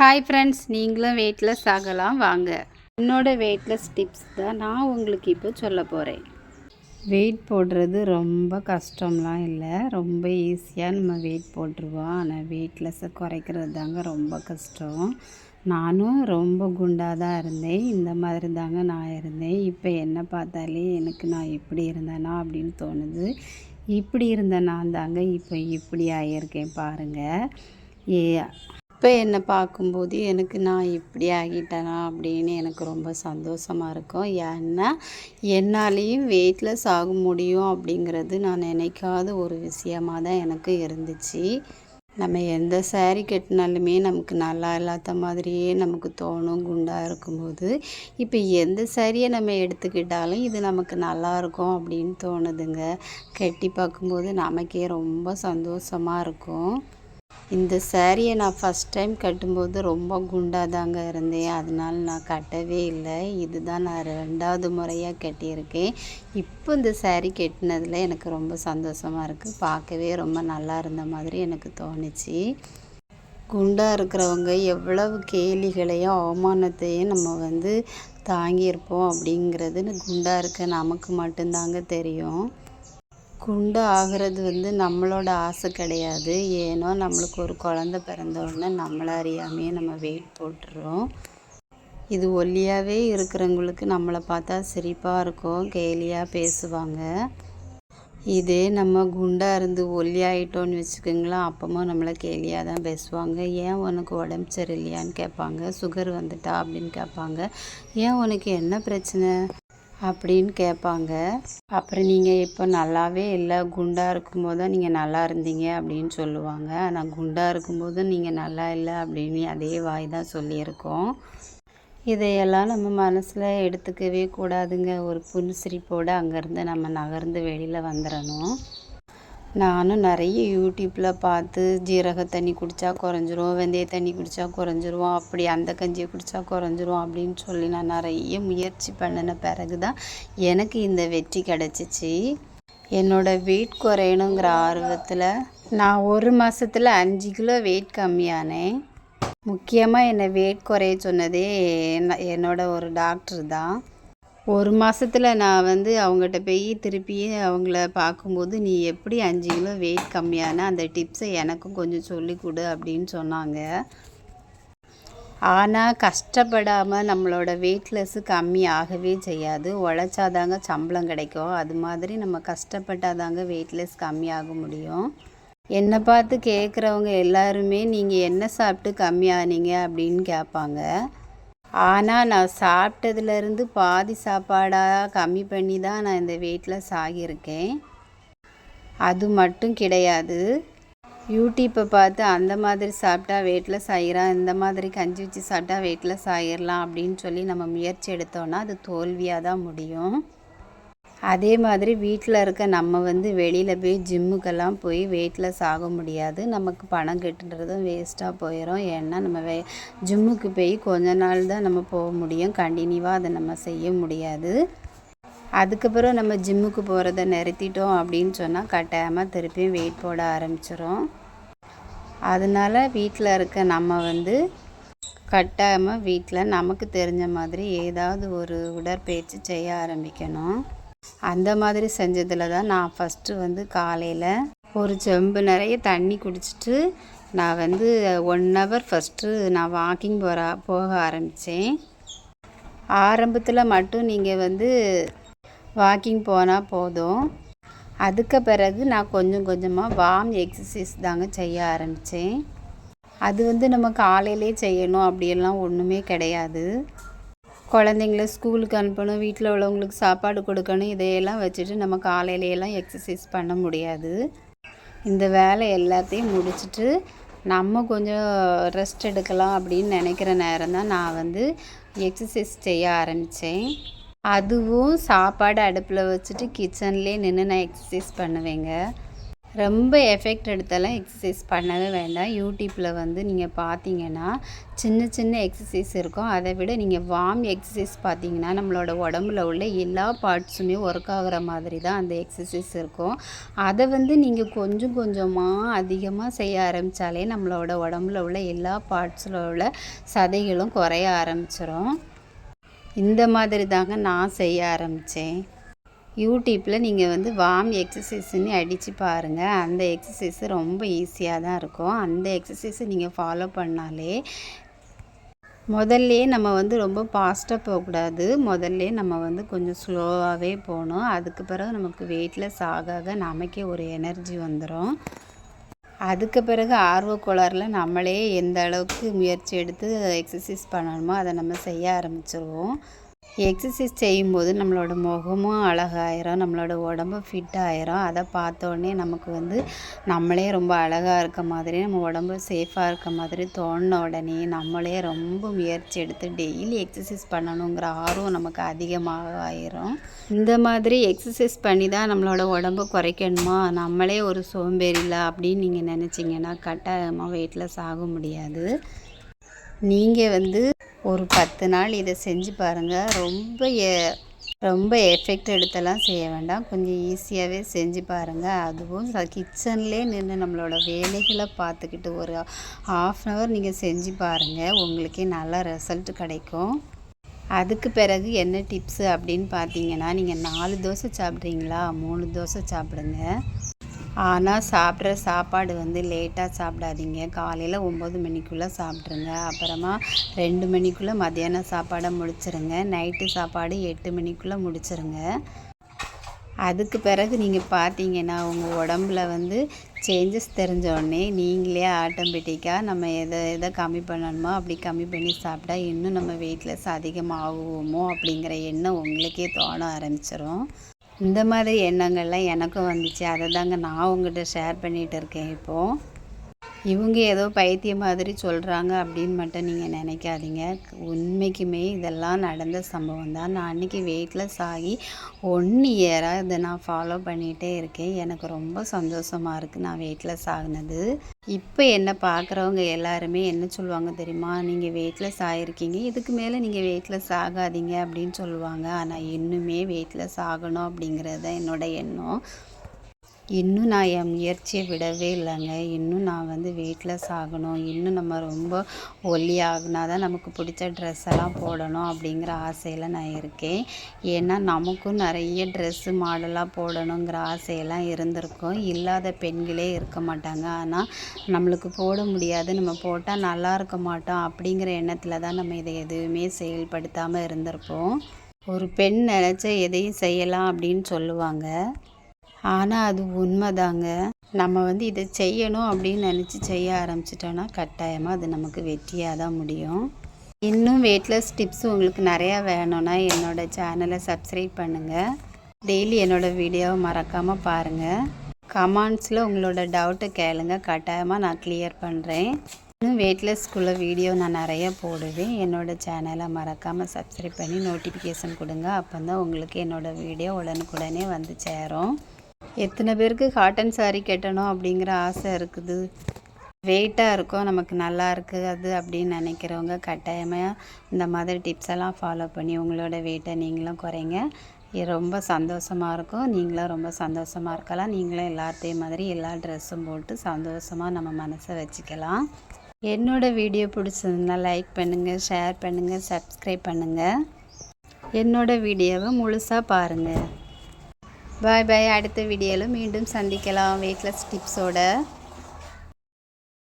Hi friends நீங்களும் weightless ஆகலாம். வாங்க. என்னோட வெயிட்லெஸ் டிப்ஸ் தான் நான் உங்களுக்கு இப்போ சொல்ல போகிறேன் வெயிட் போடுறது ரொம்ப கஷ்டம்லாம் இல்லை. ரொம்ப ஈஸியாக நம்ம வெயிட் போட்டுருவோம். ஆனால் வெயிட்லெஸ்ஸை குறைக்கிறது தாங்க ரொம்ப கஷ்டம். நானும் ரொம்ப குண்டாக தான் இருந்தேன். இந்த மாதிரி தாங்க நான் இருந்தேன். இப்போ என்ன பார்த்தாலே எனக்கு நான் இப்படி இருந்தேனா அப்படின்னு தோணுது. இப்படி இருந்த நான் தாங்க இப்போ இப்படி ஆகியிருக்கேன் பாருங்கள் ஏ இப்போ என்னை பார்க்கும்போது எனக்கு நான் இப்படி ஆகிட்டேனா அப்படின்னு எனக்கு ரொம்ப சந்தோஷமாக இருக்கும். ஏன்னா என்னாலேயும் வெயிட்லெஸ் ஆக முடியும் அப்படிங்கிறது நான் நினைக்காத ஒரு விஷயமாக தான் எனக்கு இருந்துச்சு. நம்ம எந்த சேரீ கட்டினாலுமே நமக்கு நல்லா இல்லாத மாதிரியே நமக்கு தோணும் குண்டாக இருக்கும்போது. இப்போ எந்த சாரியை நம்ம எடுத்துக்கிட்டாலும் இது நமக்கு நல்லா இருக்கும் அப்படின்னு தோணுதுங்க. கட்டி பார்க்கும்போது நமக்கே ரொம்ப சந்தோஷமாக இருக்கும். இந்த சாரியை நான் ஃபஸ்ட் டைம் கட்டும்போது ரொம்ப குண்டாக தாங்க இருந்தேன். அதனால் நான் கட்டவே இல்லை. இதுதான் நான் ரெண்டாவது முறையாக கட்டியிருக்கேன். இப்போ இந்த சேரீ கட்டினதில் எனக்கு ரொம்ப சந்தோஷமாக இருக்குது பார்க்கவே ரொம்ப நல்லா இருந்த மாதிரி எனக்கு தோணுச்சு. குண்டாக இருக்கிறவங்க எவ்வளவு கேலிகளையும் அவமானத்தையும் நம்ம வந்து தாங்கியிருப்போம் அப்படிங்கிறது குண்டாக இருக்க நமக்கு மட்டும்தாங்க தெரியும். குண்டு ஆகிறது வந்து நம்மளோட ஆசை கிடையாது. ஏனோ நம்மளுக்கு ஒரு குழந்த பிறந்த உடனே நம்மளை அறியாமையே நம்ம வெயிட் போட்டுறோம். இது ஒல்லியாகவே இருக்கிறவங்களுக்கு நம்மளை பார்த்தா சிரிப்பாக இருக்கும் கேலியாக பேசுவாங்க. இதே நம்ம குண்டாக இருந்து ஒல்லியாயிட்டோன்னு வச்சுக்கோங்களேன் அப்பவும் நம்மளை கேலியாக தான் பேசுவாங்க. ஏன் உனக்கு உடம்பு சரியில்லையான்னு கேட்பாங்க சுகர் வந்துட்டா? அப்படின்னு கேட்பாங்க. ஏன் உனக்கு என்ன பிரச்சனை? அப்படின்னு கேட்பாங்க. அப்புறம் நீங்கள் இப்போ நல்லாவே இல்லை குண்டாக இருக்கும்போது தான் நீங்கள் நல்லா இருந்தீங்க அப்படின்னு சொல்லுவாங்க. ஆனால் குண்டாக இருக்கும்போது நீங்கள் நல்லா இல்லை அப்படின்னு அதே வாய் தான் சொல்லியிருக்கோம். இதையெல்லாம் நம்ம மனசில் எடுத்துக்கவே கூடாதுங்க. ஒரு புன்சிரிப்போடு அங்கேருந்து நம்ம நகர்ந்து வெளியில் வந்துடணும் நானும் நிறைய யூடியூப்பில் பார்த்து ஜீரக தண்ணி குடித்தா குறைஞ்சிரும் வெந்தய தண்ணி குடித்தா குறைஞ்சிரும் அப்படி அந்த கஞ்சியை குடித்தா குறைஞ்சிரும் அப்படின்னு சொல்லி நான் நிறைய முயற்சி பண்ணின பிறகு தான் எனக்கு இந்த வெற்றி கிடச்சிச்சு. என்னோடய வெயிட் குறையணுங்கிற ஆர்வத்தில் நான் ஒரு மாதத்தில் அஞ்சு கிலோ வெயிட் கம்மியானேன். முக்கியமாக என்னை வெயிட் குறைய சொன்னதே என்ன என்னோட ஒரு டாக்டர் தான். ஒரு மாதத்தில் நான் வந்து அவங்ககிட்ட போய் திருப்பியே அவங்கள பார்க்கும்போது நீ எப்படி அஞ்சு கிலோ வெயிட் கம்மியான அந்த டிப்ஸை எனக்கும் கொஞ்சம் சொல்லி கொடு அப்படின்னு சொன்னாங்க. ஆனால் கஷ்டப்படாமல் நம்மளோட வெயிட்லெஸ்ஸு கம்மி ஆகவே செய்யாது. உழைச்சாதாங்க சம்பளம் கிடைக்கும். அது மாதிரி நம்ம கஷ்டப்பட்டாதாங்க வெயிட்லெஸ் கம்மி ஆக முடியும். என்னை பார்த்து கேட்குறவங்க எல்லாருமே நீங்கள் என்ன சாப்பிட்டு கம்மியானீங்க? அப்படின்னு கேட்பாங்க. ஆனால் நான் சாப்பிட்டதுலேருந்து பாதி சாப்பாடாக கம்மி பண்ணி தான் நான் இந்த வெயிட்லெஸ் ஆகியிருக்கேன் அது மட்டும் கிடையாது. யூடியூப்பை பார்த்து அந்த மாதிரி சாப்பிட்டா வெயிட்லெஸ் ஆகிறான் இந்த மாதிரி கஞ்சி வச்சு சாப்பிட்டா வெயிட்லெஸ் ஆகிடலாம் அப்படின்னு சொல்லி நம்ம முயற்சி எடுத்தோன்னா அது தோல்வியாக தான் முடியும். அதே மாதிரி வீட்டில் இருக்க நம்ம வந்து வெளியில் போய் ஜிம்முக்கெல்லாம் போய் வெயிட்லெஸ் ஆக முடியாது. நமக்கு பணம் கட்டுறதும் வேஸ்ட்டாக போயிடும் ஏன்னா நம்ம வே ஜிம்முக்கு போய் கொஞ்ச நாள் தான் நம்ம போக முடியும். கண்டினியூவாக அதை நம்ம செய்ய முடியாது. அதுக்கப்புறம் நம்ம ஜிம்முக்கு போகிறத நிறுத்திட்டோம் அப்படின்னு சொன்னால் கட்டாயமாக திருப்பியும் வெயிட் போட ஆரம்பிச்சிடும் அதனால வீட்டில் இருக்க நம்ம வந்து கட்டாயமாக வீட்டில் நமக்கு தெரிஞ்ச மாதிரி ஏதாவது ஒரு உடற்பயிற்சி செய்ய ஆரம்பிக்கணும். அந்த மாதிரி செஞ்சதில் தான் நான் ஃபஸ்ட்டு வந்து காலையில் ஒரு செம்பு நிறைய தண்ணி குடிச்சிட்டு நான் வந்து ஒன் ஹவர் ஃபஸ்ட்டு நான் வாக்கிங் போகிற போக ஆரம்பித்தேன் ஆரம்பத்தில் மட்டும் நீங்கள் வந்து வாக்கிங் போனால் போதும். அதுக்கு பிறகு நான் கொஞ்சம் கொஞ்சமாக வார்ம் எக்ஸசைஸ் தாங்க செய்ய ஆரம்பித்தேன் அது வந்து நம்ம காலையிலே செய்யணும் அப்படியெல்லாம் ஒன்றுமே கிடையாது. குழந்தைங்கள ஸ்கூலுக்கு அனுப்பணும் வீட்டில் உள்ளவங்களுக்கு சாப்பாடு கொடுக்கணும் இதையெல்லாம் வச்சுட்டு நம்ம காலையிலையெல்லாம் எக்ஸசைஸ் பண்ண முடியாது. இந்த வேலை எல்லாத்தையும் முடிச்சுட்டு நம்ம கொஞ்சம் ரெஸ்ட் எடுக்கலாம் அப்படின்னு நினைக்கிற நேரம் தான் நான் வந்து எக்ஸசைஸ் செய்ய ஆரம்பித்தேன் அதுவும் சாப்பாடு அடுப்பில் வச்சுட்டு கிச்சன்லேயே நின்று நான் எக்ஸசைஸ் பண்ணுவேங்க. ரொம்ப எஃபெக்ட் எடுத்தெல்லாம் எக்ஸசைஸ் பண்ணவே வேண்டாம். யூடியூப்பில் வந்து நீங்கள் பார்த்தீங்கன்னா சின்ன சின்ன எக்ஸசைஸ் இருக்கும். அதை விட நீங்கள் வார்ம் எக்ஸசைஸ் பார்த்தீங்கன்னா நம்மளோட உடம்புல உள்ள எல்லா பார்ட்ஸுமே ஒர்க் ஆகிற மாதிரி தான் அந்த எக்ஸசைஸ் இருக்கும். அதை வந்து நீங்கள் கொஞ்சம் கொஞ்சமாக அதிகமாக செய்ய ஆரம்பித்தாலே நம்மளோட உடம்புல உள்ள எல்லா பார்ட்ஸில் உள்ள சதைகளும் குறைய ஆரம்பிச்சிடும் இந்த மாதிரி தாங்க நான் செய்ய ஆரம்பித்தேன் யூடியூப்பில் நீங்கள் வந்து வார்ம் எக்ஸசைஸ்ன்னு அடித்து பாருங்கள் அந்த எக்ஸசைஸ் ரொம்ப ஈஸியாக தான் இருக்கும். அந்த எக்ஸசைஸை நீங்கள் ஃபாலோ பண்ணாலே முதல்லே நம்ம வந்து ரொம்ப ஃபாஸ்ட்டாக போகக்கூடாது. முதல்ல நம்ம வந்து கொஞ்சம் ஸ்லோவாகவே போகணும். அதுக்கு பிறகு நமக்கு வெயிட்லெஸ் ஆக ஆக நமக்கே ஒரு எனர்ஜி வந்துடும் அதுக்கு பிறகு ஆர்வக்கோளாறில் நம்மளே எந்த அளவுக்கு முயற்சி எடுத்து எக்ஸசைஸ் பண்ணணுமோ அதை நம்ம செய்ய ஆரம்பிச்சிருவோம். எக்ஸசைஸ் செய்யும்போது நம்மளோட முகமும் அழகாயிரும் நம்மளோட உடம்பும் ஃபிட் ஆயிரும். அதை பார்த்தோன்னே நமக்கு வந்து நம்மளே ரொம்ப அழகாக இருக்க மாதிரி நம்ம உடம்பு சேஃபாக இருக்க மாதிரி தோணின உடனே நம்மளே ரொம்ப முயற்சி எடுத்து டெய்லி எக்ஸசைஸ் பண்ணணுங்கிற ஆர்வம் நமக்கு அதிகமாக ஆயிரும் இந்த மாதிரி எக்ஸசைஸ் பண்ணி தான் நம்மளோட உடம்பு குறைக்கணுமா? நம்மளே ஒரு சோம்பேறில அப்படின்னு நீங்கள் நினச்சிங்கன்னா கட்டாயமாக வெயிட்லெஸ் ஆக முடியாது. நீங்கள் வந்து ஒரு பத்து நாள் இதை செஞ்சு பாருங்கள் ரொம்ப ரொம்ப எஃபெக்ட் எடுத்தெல்லாம் செய்ய வேண்டாம். கொஞ்சம் ஈஸியாகவே செஞ்சு பாருங்கள் அதுவும் கிச்சன்லேயே நின்று நம்மளோட வேலைகளை பார்த்துக்கிட்டு ஒரு ஆஃப் அன் ஹவர் நீங்கள் செஞ்சு பாருங்கள் உங்களுக்கே நல்ல ரிசல்ட் கிடைக்கும். அதுக்கு பிறகு என்ன டிப்ஸு அப்படின்னு பார்த்தீங்கன்னா நீங்கள் நாலு தோசை சாப்பிட்றீங்களா? மூணு தோசை சாப்பிடுங்க. ஆனால் சாப்பிட்ற சாப்பாடு வந்து லேட்டாக சாப்பிடாதீங்க. காலையில் ஒம்பது மணிக்குள்ளே சாப்பிட்ருங்க அப்புறமா ரெண்டு மணிக்குள்ளே மத்தியானம் சாப்பாடை முடிச்சிருங்க. நைட்டு சாப்பாடு எட்டு மணிக்குள்ளே முடிச்சிருங்க. அதுக்கு பிறகு நீங்கள் பார்த்தீங்கன்னா உங்கள் உடம்புல வந்து சேஞ்சஸ் தெரிஞ்சோடனே நீங்களே ஆட்டோமேட்டிக்காக நம்ம எதை எதை கம்மி பண்ணணுமோ அப்படி கம்மி பண்ணி சாப்பிட்டா இன்னும் நம்ம வெயிட்லெஸ் அதிகமாகுவோமோ அப்படிங்கிற எண்ணம் உங்களுக்கே தோண ஆரம்பிச்சிடும் இந்த மாதிரி எண்ணங்கள்லாம் எனக்கும் வந்துச்சு. அதை தாங்க நான் உங்கள்கிட்ட ஷேர் பண்ணிகிட்டு இருக்கேன் இப்போது இவங்க ஏதோ பைத்தியம் மாதிரி சொல்கிறாங்க அப்படின்னு மட்டும் நீங்கள் நினைக்காதீங்க. உண்மைக்குமே இதெல்லாம் நடந்த சம்பவம் தான். நான் அன்றைக்கி வெயிட்லெஸ் ஆகி ஒன் இயராக இதை நான் ஃபாலோ பண்ணிகிட்டே இருக்கேன். எனக்கு ரொம்ப சந்தோஷமாக இருக்குது நான் வெயிட்லெஸ் ஆகினது இப்போ என்னை பார்க்குறவங்க எல்லாருமே என்ன சொல்லுவாங்க தெரியுமா? நீங்கள் வெயிட்லெஸ் ஆகிருக்கீங்க இதுக்கு மேலே நீங்கள் வெயிட்லெஸ் ஆகாதீங்க அப்படின்னு சொல்லுவாங்க. ஆனால் இன்னுமே வெயிட்லெஸ் ஆகணும் அப்படிங்கிறது தான் என்னோடய எண்ணம். இன்னும் நான் என் முயற்சியை விடவே இல்லைங்க. இன்னும் நான் வந்து வெயிட்லெஸ் ஆகணும் இன்னும் நம்ம ரொம்ப ஒல்லியாகினா தான் நமக்கு பிடிச்ச ட்ரெஸ் எல்லாம் போடணும் அப்படிங்கிற ஆசையில் நான் இருக்கேன். ஏன்னா நமக்கும் நிறைய ட்ரெஸ்ஸு மாடலாக போடணுங்கிற ஆசையெல்லாம் இருந்திருக்கும். இல்லாத பெண்களே இருக்க மாட்டாங்க. ஆனால் நம்மளுக்கு போட முடியாது. நம்ம போட்டால் நல்லா இருக்க மாட்டோம் அப்படிங்கிற எண்ணத்தில் தான் நம்ம இதை எதுவுமே செயல்படுத்தாமல் இருந்திருப்போம். ஒரு பெண் நினச்ச எதையும் செய்யலாம் அப்படின்னு சொல்லுவாங்க. ஆனால் அது உண்மைதாங்க. நம்ம வந்து இதை செய்யணும் அப்படின்னு நினச்சி செய்ய ஆரம்பிச்சிட்டோன்னா கட்டாயமாக அது நமக்கு வெற்றியாக தான் முடியும். இன்னும் வெயிட்லெஸ் டிப்ஸ் உங்களுக்கு நிறையா வேணும்னா என்னோடய சேனலை சப்ஸ்கிரைப் பண்ணுங்கள் டெய்லி என்னோடய வீடியோவை மறக்காமல் பாருங்கள் கமெண்ட்ஸில் உங்களோட டவுட்டை கேளுங்க. கட்டாயமாக நான் கிளியர் பண்ணுறேன் இன்னும் வெயிட்லெஸ்க்குள்ள வீடியோ நான் நிறைய போடுவேன். என்னோடய சேனலை மறக்காமல் சப்ஸ்கிரைப் பண்ணி நோட்டிஃபிகேஷன் கொடுங்க. அப்போ தான் உங்களுக்கு என்னோடய வீடியோ உடனுக்குடனே வந்து சேரும். எத்தனை பேருக்கு காட்டன் சாரீ கட்டணும் அப்படிங்கிற ஆசை இருக்குது. வெயிட்டாக இருக்கும் நமக்கு நல்லா இருக்குது அது அப்படின்னு நினைக்கிறவங்க கட்டாயமாக இந்த மாதிரி டிப்ஸ் எல்லாம் ஃபாலோ பண்ணி உங்களோட வெயிட்டை நீங்களும் குறைங்க. ரொம்ப சந்தோஷமாக இருக்கும். நீங்களும் ரொம்ப சந்தோஷமாக இருக்கலாம். நீங்களும் எல்லாத்தையும் மாதிரி எல்லா ட்ரெஸ்ஸும் போட்டு சந்தோஷமாக நம்ம மனசை வச்சுக்கலாம். என்னோடய வீடியோ பிடிச்சதுன்னா லைக் பண்ணுங்கள் ஷேர் பண்ணுங்கள் சப்ஸ்கிரைப் பண்ணுங்கள் என்னோடய வீடியோவை முழுசாக பாருங்கள் பாய் பாய் அடுத்த வீடியோவில் மீண்டும் சந்திக்கலாம். வெயிட்லெஸ் டிப்ஸோட